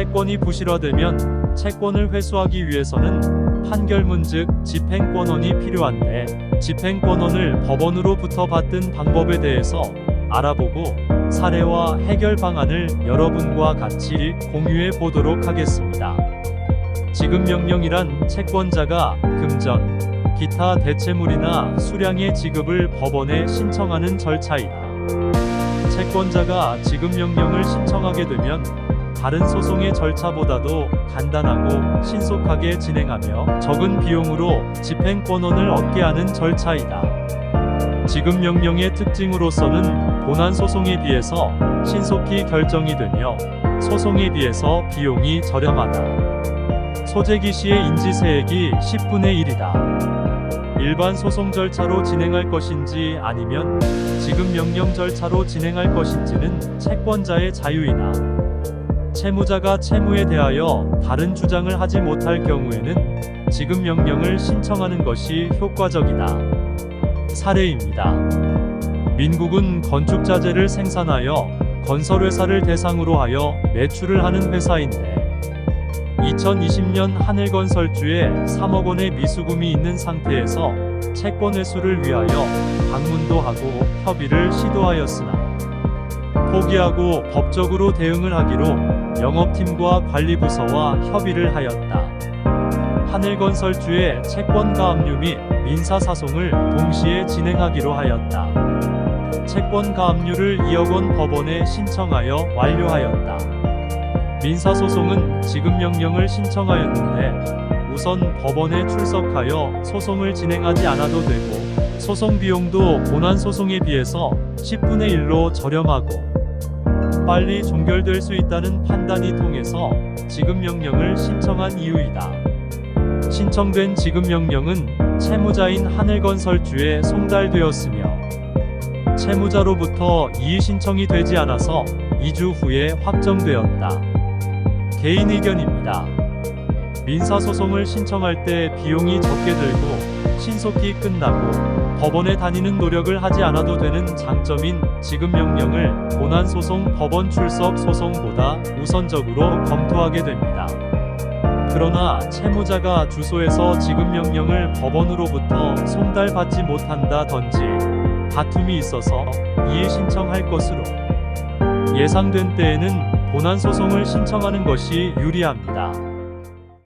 채권이 부실화되면 채권을 회수하기 위해서는 판결문 즉 집행권원이 필요한데 집행권원을 법원으로부터 받든 방법에 대해서 알아보고 사례와 해결 방안을 여러분과 같이 공유해 보도록 하겠습니다. 지급 명령이란 채권자가 금전, 기타 대체물이나 수량의 지급을 법원에 신청하는 절차이다. 채권자가 지급 명령을 신청하게 되면 다른 소송의 절차보다도 간단하고 신속하게 진행하며 적은 비용으로 집행권원을 얻게 하는 절차이다. 지급 명령의 특징으로서는 본안 소송에 비해서 신속히 결정이 되며 소송에 비해서 비용이 저렴하다. 소재기 시의 인지세액이 10분의 1이다. 일반 소송 절차로 진행할 것인지 아니면 지급 명령 절차로 진행할 것인지는 채권자의 자유이다. 채무자가 채무에 대하여 다른 주장을 하지 못할 경우에는 지급 명령을 신청하는 것이 효과적이다. 사례입니다. 민국은 건축자재를 생산하여 건설회사를 대상으로 하여 매출을 하는 회사인데 2020년 하늘건설주에 3억 원의 미수금이 있는 상태에서 채권 회수를 위하여 방문도 하고 협의를 시도하였으나 포기하고 법적으로 대응을 하기로 영업팀과 관리부서와 협의를 하였다. 하늘건설주의 채권 가압류 및 민사사송을 동시에 진행하기로 하였다. 채권 가압류를 2억 원 법원에 신청하여 완료하였다. 민사소송은 지급 명령을 신청하였는데 우선 법원에 출석하여 소송을 진행하지 않아도 되고 소송 비용도 본안 소송에 비해서 10분의 1로 저렴하고 빨리 종결될 수 있다는 판단이 통해서 지급 명령을 신청한 이유이다. 신청된 지급 명령은 채무자인 하늘건설주에 송달되었으며 채무자로부터 이의 신청이 되지 않아서 2주 후에 확정되었다. 개인 의견입니다. 민사소송을 신청할 때 비용이 적게 들고 신속히 끝나고 법원에 다니는 노력을 하지 않아도 되는 장점인 지급명령을 본안소송 법원 출석 소송보다 우선적으로 검토하게 됩니다. 그러나 채무자가 주소에서 지급명령을 법원으로부터 송달받지 못한다든지 다툼이 있어서 이의 신청할 것으로 예상된 때에는 본안 소송을 신청하는 것이 유리합니다.